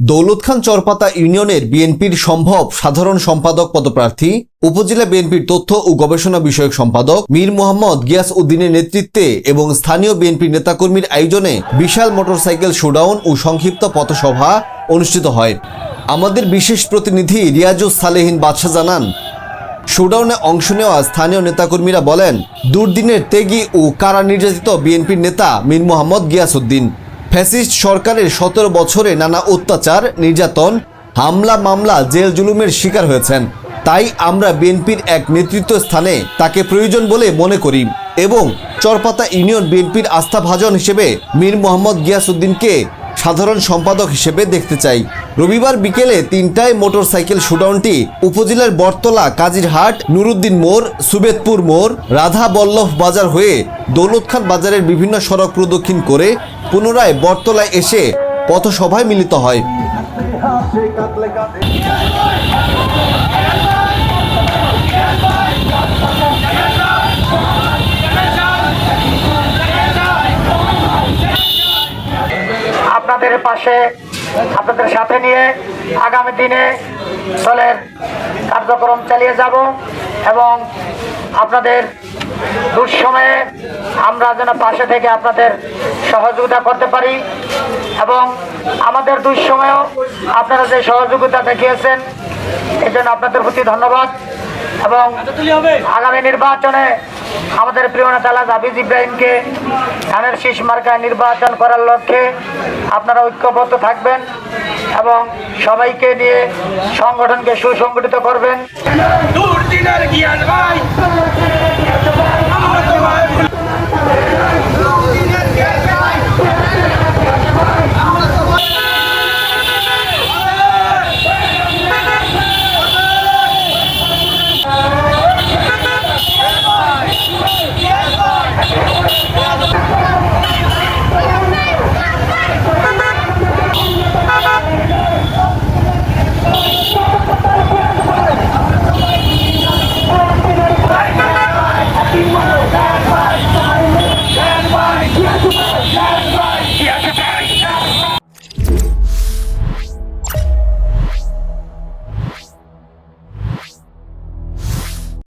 দৌলত খান চরপাতা ইউনিয়নের বিএনপির সম্ভব সাধারণ সম্পাদক পদপ্রার্থী, উপজেলা বিএনপির তথ্য ও গবেষণা বিষয়ক সম্পাদক মীর মোহাম্মদ গিয়াস উদ্দিনের নেতৃত্বে এবং স্থানীয় বিএনপির নেতাকর্মীর আয়োজনে বিশাল মোটরসাইকেল শোডাউন ও সংক্ষিপ্ত পথসভা অনুষ্ঠিত হয়। আমাদের বিশেষ প্রতিনিধি রিয়াজুস সালেহিন বাদশাহ জানান, শোডাউনে অংশ নেওয়া স্থানীয় নেতাকর্মীরা বলেন, দুর্দিনের তেগি ও কারা নির্যাতিত বিএনপির নেতা মীর মোহাম্মদ গিয়াসউদ্দিন ফ্যাসিস্ট সরকারের সতেরো বছরে নানা অত্যাচার, নির্যাতন, হামলা, মামলা, জেল জুলুমের শিকার হয়েছেন। তাই আমরা বিএনপির এক নেতৃত্ব স্থানে তাকে প্রয়োজন বলে মনে করি এবং চরপাতা ইউনিয়ন বিএনপির আস্থাভাজন হিসেবে মীর মোহাম্মদ গিয়াসউদ্দিনকে সাধারণ সম্পাদক হিসেবে দেখতে চাই। রবিবার বিকেলে তিনটায় মোটরসাইকেল শুডাউনটি উপজেলার বটতলা, কাজিরহাট, নুরুদ্দিন মোড়, সুবেদপুর মোড়, রাধা বল্লভ বাজার হয়ে দৌলত খান বাজারের বিভিন্ন সড়ক প্রদক্ষিণ করে পুনরায় বটতলায় এসে পথসভায় মিলিত হয়। আপনাদের পাশে, আপনাদের সাথে নিয়ে আগামী দিনে দলের কার্যক্রম চালিয়ে যাব এবং আপনাদের দুঃসময়ে আমরা যেন পাশে থেকে আপনাদের সহযোগিতা করতে পারি এবং আমাদের দুঃসময়েও আপনারা যে সহযোগিতা দেখিয়েছেন এই জন্য আপনাদের প্রতি ধন্যবাদ এবং আগামী নির্বাচনে আমাদের প্রিয় নেতা আবিজ ইব্রাহিমকে ধানের শীষ মার্কায় নির্বাচন করার লক্ষ্যে আপনারা ঐক্যবদ্ধ থাকবেন এবং সবাইকে নিয়ে সংগঠনকে সুসংগঠিত করবেন।